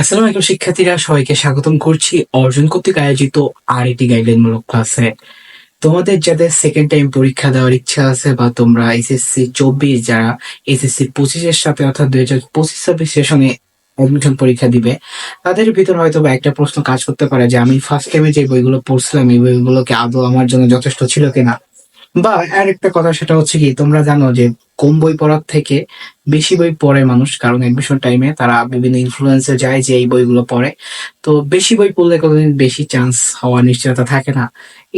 আসসালামু আলাইকুম, শিক্ষার্থীরা, সবাইকে স্বাগতম করছি অর্জন কর্তৃক আয়োজিত আর গাইডলাইন মূলক ক্লাসে তোমাদের যাদের সেকেন্ড টাইম পরীক্ষা দেওয়ার ইচ্ছা আছে বা তোমরা এসএসসি চব্বিশ যারা এসএসসি পঁচিশের সাথে অর্থাৎ দুই হাজার পঁচিশ ছাব্বিশ সেশনে অ্যাডমিশন পরীক্ষা দিবে, তাদের ভিতর হয়তো বা একটা প্রশ্ন কাজ করতে পারে যে, আমি ফার্স্ট টাইমে যে বইগুলো পড়ছিলাম, এই বইগুলোকে আদৌ আমার জন্য যথেষ্ট ছিল কিনা? বা আরেকটা কথা সেটা হচ্ছে কি, তোমরা জানো যে কম বই পড়ার থেকে বেশি বই পড়ে মানুষ, কারণ এডমিশন টাইমে তারা বিভিন্ন ইনফ্লুয়েন্সে যায় যে এই বইগুলো পড়ে। তো বেশি বই পড়লে কোনোদিন বেশি চান্স হওয়ার নিশ্চয়তা থাকে না।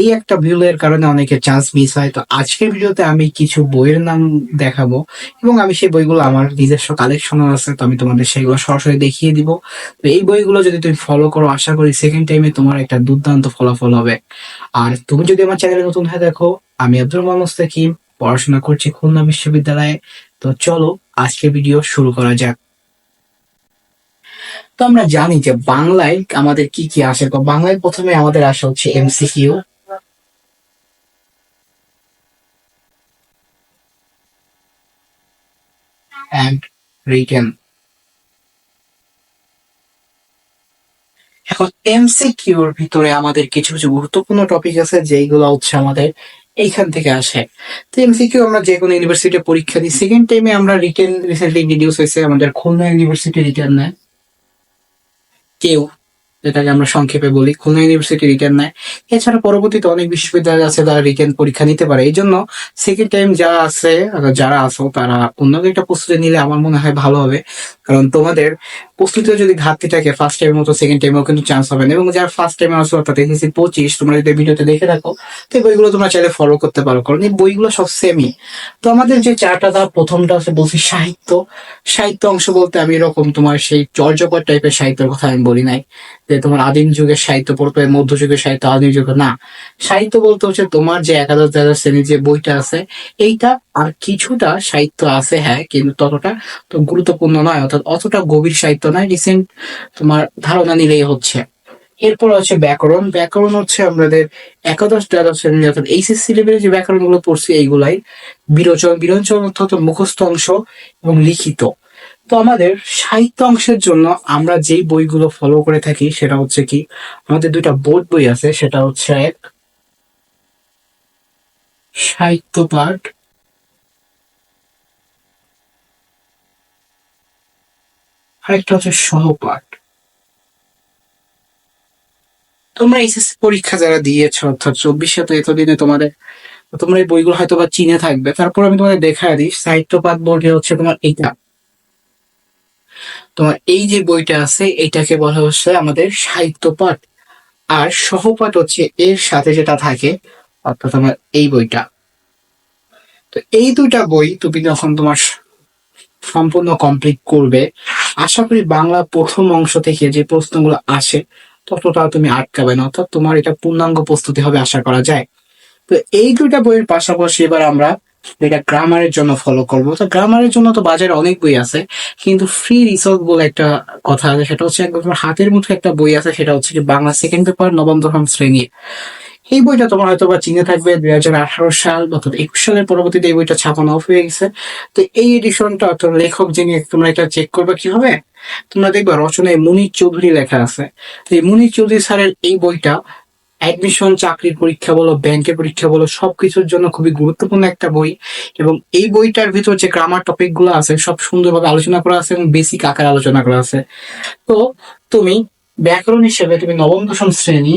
এই একটা ভিউলের কারণে অনেকের চান্স মিস হয়। তো আজকের ভিডিওতে আমি কিছু বইয়ের নাম দেখাবো এবং আমি সেই বইগুলো আমার নিজস্ব কালেকশন আছে, তো আমি তোমাদের সেগুলো সরাসরি দেখিয়ে দিব। তো এই বইগুলো যদি তুমি ফলো করো, আশা করি সেকেন্ড টাইমে তোমার একটা দুর্দান্ত ফলাফল হবে। আর তুমি যদি আমার চ্যানেলে নতুন হয়ে দেখো আমি আব্দুল মুস্তাকিম, পড়াশোনা করছি খুলনা বিশ্ববিদ্যালয়ে। তো চলো আজকে ভিডিও শুরু করা যাক। তো আমরা জানি যে বাংলায় আমাদের কি কি আসে। তো বাংলায় প্রথমে আমাদের আসা হচ্ছে এমসিকিউ অ্যান্ড রিটেন এখন এমসিকিউর ভিতরে আমাদের কিছু কিছু গুরুত্বপূর্ণ টপিক আছে যেগুলো হচ্ছে আমাদের এইখান থেকে আসে। তো এমসিকিউ আমরা যে কোনো ইউনিভার্সিটি পরীক্ষা দিই। সেকেন্ড টাইমে আমরা রিটেন রিসেন্টলি ইন্ট্রোডিউস হয়েছে আমাদের খুলনা ইউনিভার্সিটি রিটার্ন নেয়। কেউ, যেটাকে আমরা সংক্ষেপে বলি, খুলনা ইউনিভার্সিটি রিটার্ন নেয়। এছাড়া পরবর্তীতে অনেক বিশ্ববিদ্যালয় আছে তারা রিটার্ন পরীক্ষা নিতে পারে। এই জন্য সেকেন্ড টাইম যা আছে, যারা আছো, তারা অন্য একটা প্রস্তুতি নিলে আমার মনে হয় ভালো হবে। কারণ তোমাদের প্রস্তুতিতে যদি ঘাটতি থাকে ফার্স্ট টাইমের মতো সেকেন্ড টাইমেও কিন্তু চান্স হবে না। এবং যারা ফার্স্ট টাইমে আসো অর্থাৎ এসএসসি পঁচিশ, তোমরা যদি ভিডিওতে দেখে রাখো তো এই বইগুলো তোমরা চাইলে ফলো করতে পারো। কারণ এই বইগুলো সব সেমই তো আমাদের যে চারটা ধাপ, প্রথমটা আছে বলছি সাহিত্য। সাহিত্য অংশ বলতে আমি এরকম তোমার সেই চর্যপর টাইপের সাহিত্যের কথা আমি বলি নাই। যে তোমার আদিম যুগের সাহিত্য পড়বে মধ্যযুগের সাহিত্য আদিম যুগের না। সাহিত্য বলতে হচ্ছে তোমার যে একাদশ, দ্বাদশ শ্রেণির যে বইটা আছে, এইটা আর কিছুটা সাহিত্য আছে হ্যাঁ কিন্তু ততটা তো গুরুত্বপূর্ণ নয়, অর্থাৎ অতটা গভীর সাহিত্য নয় রিসেন্ট তোমার ধারণা নিলেই হচ্ছে। এরপর হচ্ছে ব্যাকরণ। ব্যাকরণ হচ্ছে আমাদের একাদশ, দ্বাদশ শ্রেণি, অর্থাৎ এইচএসসি লেভেলের যে ব্যাকরণগুলো পড়ছি এইগুলাই, বিরোচন। বিরোচন অর্থাৎ মুখস্থ অংশ এবং লিখিত। তো আমাদের সাহিত্য অংশের জন্য আমরা যেই বইগুলো ফলো করে থাকি, সেটা হচ্ছে কি, আমাদের দুইটা বোর্ড বই আছে, সেটা হচ্ছে এক, সাহিত্য পাঠ আরেকটা হচ্ছে সহপাঠ। তোমরা এইচএসসি পরীক্ষা যারা দিয়েছ, অর্থাৎ চব্বিশে তো এতদিনে তোমাদের, তোমরা এই বইগুলো হয়তো বা চিনে থাকবে। তারপর আমি তোমাদের দেখা দিই, সাহিত্যপাঠ বলটি হচ্ছে তোমার এইটা। তোমার এই যে বইটা আছে এটাকে বলা হচ্ছে আমাদের সাহিত্য পাঠ আর সহপাঠ হচ্ছে এর সাথে যেটা থাকে, অর্থাৎ তোমার এই বইটা। তো এই দুইটা বই তুমি যখন তোমার সম্পূর্ণ কমপ্লিট করবে। আশা করি বাংলা প্রথম অংশ থেকে যে প্রশ্নগুলো আসে, ততটা তুমি আটকাবে না, অর্থাৎ তোমার এটা পূর্ণাঙ্গ প্রস্তুতি হবে আশা করা যায়। তো এই দুইটা বইয়ের পাশাপাশি এবার আমরা যেটা গ্রামারের জন্য ফলো করব। তো গ্রামারের জন্য তো বাজারে অনেক বই আছে, কিন্তু ফ্রি রিসোর্স বলে একটা কথা আছে, সেটা হচ্ছে একদম হাতের মুঠে একটা বই আছে, সেটা হচ্ছে কি বাংলা সেকেন্ড পেপার নবম দশম শ্রেণি। এই বইটা তোমার হয়তো বা চিনে থাকবে দুই হাজার আঠারো সাল অর্থাৎ একুশ সালের পরবর্তীতে এই বইটা ছাপানো অফ হয়ে গেছে। তো এই এডিশনটা অর্থাৎ লেখক যিনি, তোমরা এটা চেক করবে কীভাবে? তোমরা দেখবে রচনায় মুনির চৌধুরী লেখা আছে। তো এই মুনির চৌধুরী স্যারের এই বইটা অ্যাডমিশন চাকরির পরীক্ষা বলো ব্যাংকের পরীক্ষা বলো, সবকিছুর জন্য খুবই গুরুত্বপূর্ণ একটা বই। এবং এই বইটার ভিতর যে গ্রামার টপিকগুলো আছে, সব সুন্দরভাবে আলোচনা করা আছে এবং বেসিক আকার আলোচনা করা আছে। তো তুমি ব্যাকরণ হিসেবে তুমি নবম দশম শ্রেণি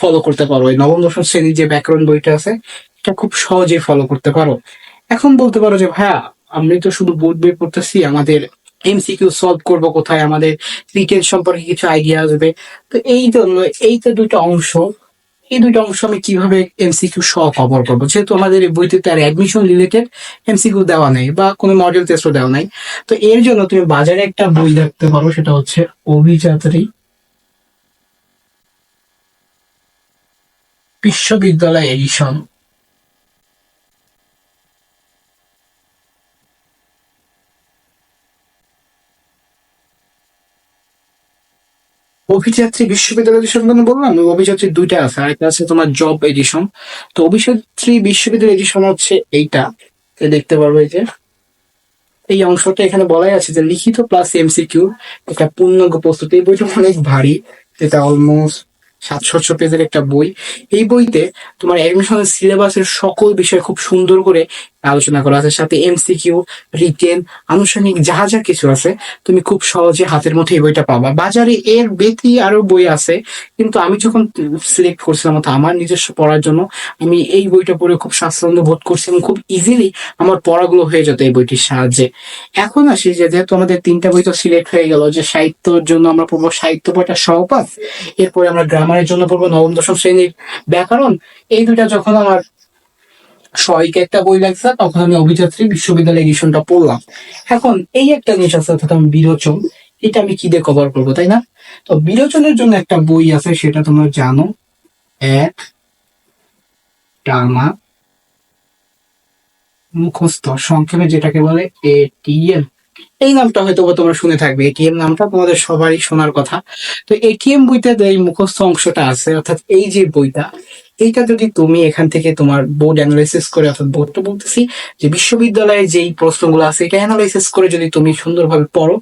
ফলো করতে পারো। এই নবম, দশম শ্রেণির যে ব্যাকরণ বইটা আছে, এটা খুব সহজে ফলো করতে পারো। এখন বলতে পারো যে, ভাইয়া, আমি তো শুধু বোর্ড বই পড়তেছি আমাদের এমসিকিউ সলভ করব কোথায়, আমাদের রিটেন সম্পর্কে কিছু আইডিয়া আসবে। তো এই জন্য এই তো দুইটা অংশ। এই দুইটা অংশ আমি কীভাবে এমসিকিউ সহ কভার করব? যেহেতু আমাদের এই বইতে তার অ্যাডমিশন রিলেটেড এমসিকিউ দেওয়া নেই বা কোনো মডেল টেস্টও দেওয়া নাই। তো এর জন্য তুমি বাজারে একটা বই দেখতে পারো, সেটা হচ্ছে অভিযাত্রী বিশ্ববিদ্যালয় এডিশন অভিযাত্রী বিশ্ববিদ্যালয় এডিশন মানে বললাম অভিযাত্রী দুইটা আছে। আরেকটা আছে তোমার জব এডিশন তো অভিযাত্রী বিশ্ববিদ্যালয় এডিশন হচ্ছে এইটা। দেখতে পারবে যে। এই অংশটা এখানে বলাই আছে যে লিখিত প্লাস এমসিকিউ একটা পূর্ণাঙ্গ প্রস্তুতি। এই বইটা অনেক ভারী। এটা অলমোস্ট সাতশো পেজের একটা বই। এই বইতে তোমার অ্যাডমিশনের সিলেবাসের সকল বিষয় খুব সুন্দর করে আলোচনা করা আছে, সাথে এমসিকিউ রিটেন আনুষ্ঠানিক যা যা কিছু আছে, তুমি খুব সহজে হাতের মধ্যে এই বইটা পাবা। বাজারে এর ব্যতি আরও বই আছে, কিন্তু আমি যখন সিলেক্ট করছিলাম অর্থাৎ আমার নিজস্ব পড়ার জন্য, আমি এই বইটা পড়ে খুব স্বাচ্ছন্দ্য বোধ করছি এবং খুব ইজিলি আমার পড়াগুলো হয়ে যেত এই বইটির সাহায্যে। এখন আসি যে যেহেতু আমাদের তিনটা বই তো সিলেক্ট হয়ে গেল, যে সাহিত্যর জন্য আমরা পড়ব সাহিত্য বইটা সহপাঠ, এরপরে আমরা গ্রামারের জন্য পড়ব নবম, দশম শ্রেণির ব্যাকরণ, এই দুইটা যখন আমার সহায়িক একটা বই লাগছে, তখন আমি অভিযাত্রী বিশ্ববিদ্যালয় এডিশনটা পড়লাম। এখন এই একটা জিনিস আছে, অর্থাৎ আমি বিরোচন, এটা আমি কি দিয়ে কভার করব, তাই না? তো বিরোচনের জন্য একটা বই আছে, সেটা তোমরা জানো। এক টানা মুখস্থ, সংক্ষেপে যেটাকে বলে এটিএম এই নামটা হয়তো তোমরা শুনে থাকবে এটিএম নামটা তোমাদের সবারই শোনার কথা। তো এটিএম বইতে এই মুখস্থ অংশটা আছে, অর্থাৎ এই যে বইটা এইটা যদি তুমি এখান থেকে তোমার বোর্ড অ্যানালাইসিস করে, অর্থাৎ বোর্ডটা বলতেছি, যে বিশ্ববিদ্যালয়ে যেই প্রশ্নগুলো আছে, এটা অ্যানালাইসিস করে যদি তুমি সুন্দরভাবে পড়ো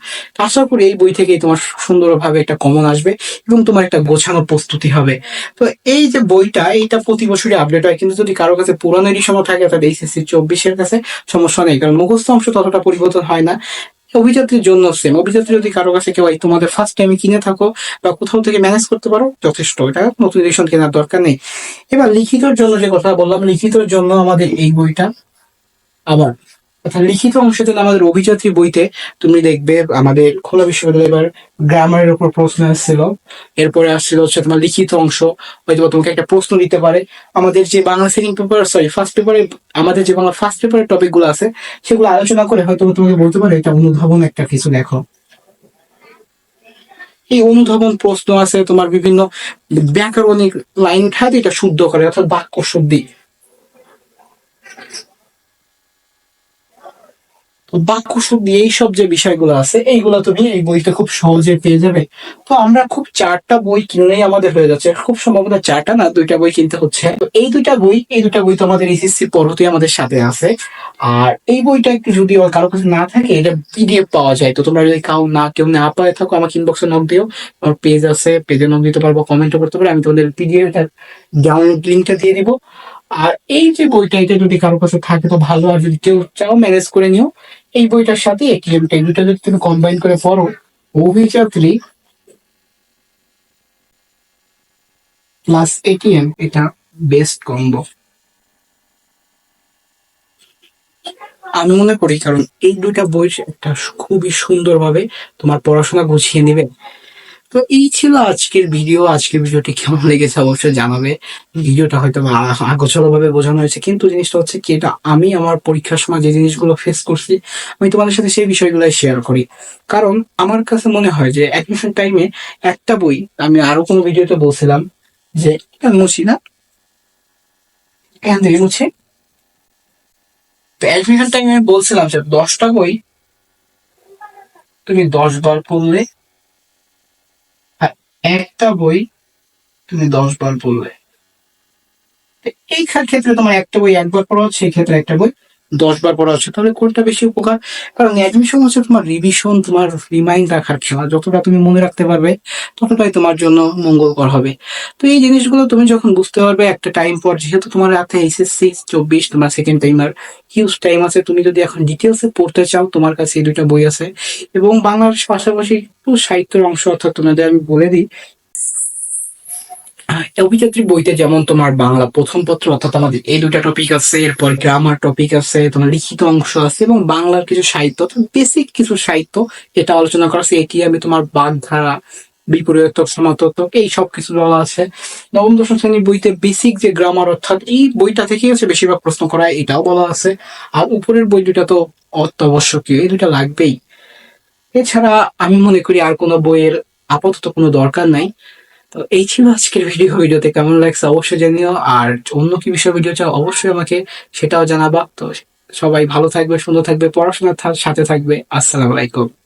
আশা করি এই বই থেকে তোমার সুন্দরভাবে একটা কমন আসবে এবং তোমার একটা গোছানো প্রস্তুতি হবে। তো এই যে বইটা, এইটা প্রতি বছরই আপডেট হয়, কিন্তু যদি কারও কাছে পুরানো এডিশনও থাকে, অর্থাৎ এইচএসসি চব্বিশের কাছে, সমস্যা নেই, কারণ মুখস্থ অংশ ততটা পরিবর্তন হয় না। অভিযাত্রীর জন্য সেম অভিযাত্রী যদি কারও কাছে কেউ তোমাদের ফার্স্ট টাইমে কিনে থাকো বা কোথাও থেকে ম্যানেজ করতে পারো, যথেষ্ট, এটা নতুন এডিশন কেনার দরকার নেই। এবার লিখিতর জন্য যে কথা বললাম, লিখিতর জন্য আমাদের এই বইটা আবার অর্থাৎ লিখিত অংশতে আমাদের অভিযাত্রী বইতে তুমি দেখবে আমাদের খোলা বিশ্ববিদ্যালয় এবার গ্রামারের উপর প্রশ্ন আসছিল। এরপরে আসছিল হচ্ছে তোমার লিখিত অংশ হয়তো তোমাকে একটা প্রশ্ন দিতে পারে। আমাদের যে Bangla second paper sorry first পেপারে আমাদের যে বাংলা ফার্স্ট পেপারের টপিকগুলো আছে, সেগুলো আলোচনা করে হয়তো তোমাকে বলতে পারে, এটা অনুধাবন একটা কিছু দেখো। এই অনুধাবন প্রশ্ন আছে তোমার বিভিন্ন ব্যাকরণিক লাইন খাতে এটা শুদ্ধ করে, অর্থাৎ বাক্য শুদ্ধি। তো বাক্য শুদ্ধি এইসব যে বিষয়গুলো আছে, এইগুলো তুমি এই বইতে খুব সহজে পেয়ে যাবে। তো আমরা খুব চারটা বই কিনলেই আমাদের হয়ে যাচ্ছে। খুব সম্ভবত চারটা না, দুইটা বই কিনতে হচ্ছে। তো এই দুইটা বই, এই দুইটা বই তো আমাদের এসএসসি পড়তে আমাদের সাথে আছে। আর এই বইটা একটু যদি কারও কাছে না থাকে, এটা পিডিএফ পাওয়া যায়। তো তোমরা যদি কাউ না, কেউ না পায়, থাকো, আমাকে ইনবক্সে নক দিও। আমার পেজ আছে পেজে নক দিতে পারব কমেন্টও করতে পারো। আমি তোমাদের পিডিএফ ডাউনলোড লিঙ্কটা দিয়ে দিব। আর এই যে বইটা, এটা যদি কারও কাছে থাকে তো ভালো, আর যদি কেউ চাও ম্যানেজ করে নিও। এই বইটার সাথে এই দুটো যদি তুমি কম্বাইন করে পড়ো অভিযাত্রী প্লাস এটিএম এটা বেস্ট কম্বো আমি মনে করি, কারণ এই দুইটা বই একটা খুবই সুন্দরভাবে তোমার পড়াশোনা গুছিয়ে নেবে। তো এই ছিল আজকের ভিডিও। আজকের ভিডিওটি কেমন লেগেছে অবশ্যই জানাবে। ভিডিওটা হয়তো আগোছালো ভাবে বোঝানো হয়েছে। কিন্তু জিনিসটা হচ্ছে কি, এটা আমি আমার পরীক্ষার সময় যে জিনিসগুলো ফেস করছি, আমি তোমাদের সাথে সেই বিষয়গুলো শেয়ার করি। কারণ আমার কাছে মনে হয় যে অ্যাডমিশন টাইমে একটা বই, আমি আরও কোনো ভিডিওতে বলছিলাম যে মুছি না। মুছি। অ্যাডমিশন টাইমে বলছিলাম যে দশটা বই তুমি দশ বার পড়লে একটা বই তুমি দশ বার পড়লে। এই ক্ষেত্রে তোমার একটা বই একবার পড়া হচ্ছে এই ক্ষেত্রে একটা বই দশ বার পড়া হচ্ছে। তাহলে কোনটা বেশি উপকার? কারণ অ্যাডমিশন হচ্ছে তোমার রিভিশন তোমার রিমাইন্ড রাখার খেলা। যতটা তুমি মনে রাখতে পারবে, ততটাই তোমার জন্য মঙ্গলকর হবে। তো এই জিনিসগুলো তুমি যখন বুঝতে পারবে, একটা টাইম পর যেহেতু তোমার হাতে এইচএসসি চব্বিশ, তোমার সেকেন্ড টাইমার হিউজ টাইম আছে। তুমি যদি এখন ডিটেলসে পড়তে চাও, তোমার কাছে এই দুইটা বই আছে। এবং বাংলার পাশাপাশি একটু সাহিত্যের অংশ, অর্থাৎ তোমাদের আমি বলে দিই অভিযাত্রী বইতে যেমন তোমার বাংলা প্রথম পত্র অর্থাৎ আমাদের এই দুটা টপিক আছে, এরপর গ্রামার টপিক আছে, তোমার লিখিত অংশ আছে এবং বাংলার কিছু সাহিত্য বেসিক কিছু সাহিত্য এটা আলোচনা করা আছে। এটি আমি তোমার বাগধারা, বিপরীত সমাতত্ব এই সব কিছু বলা আছে। নবম, দশম শ্রেণির বইতে বেসিক যে গ্রামার অর্থাৎ এই বইটা থেকে হচ্ছে বেশিরভাগ প্রশ্ন করা, এটাও বলা আছে। আর উপরের বই দুটা তো অত্যাবশ্যকীয়, এই দুটা লাগবেই। এছাড়া আমি মনে করি আর কোনো বইয়ের আপাতত কোনো দরকার নাই। তো এই ছিল আজকের ভিডিও। ভিডিওতে কেমন লাগছে অবশ্যই জানিও। আর অন্য কি বিষয় ভিডিও চাও অবশ্যই আমাকে সেটাও জানাবা। তো সবাই ভালো থাকবে, সুন্দর থাকবে, পড়াশোনার সাথে থাকবে। আসসালামু আলাইকুম।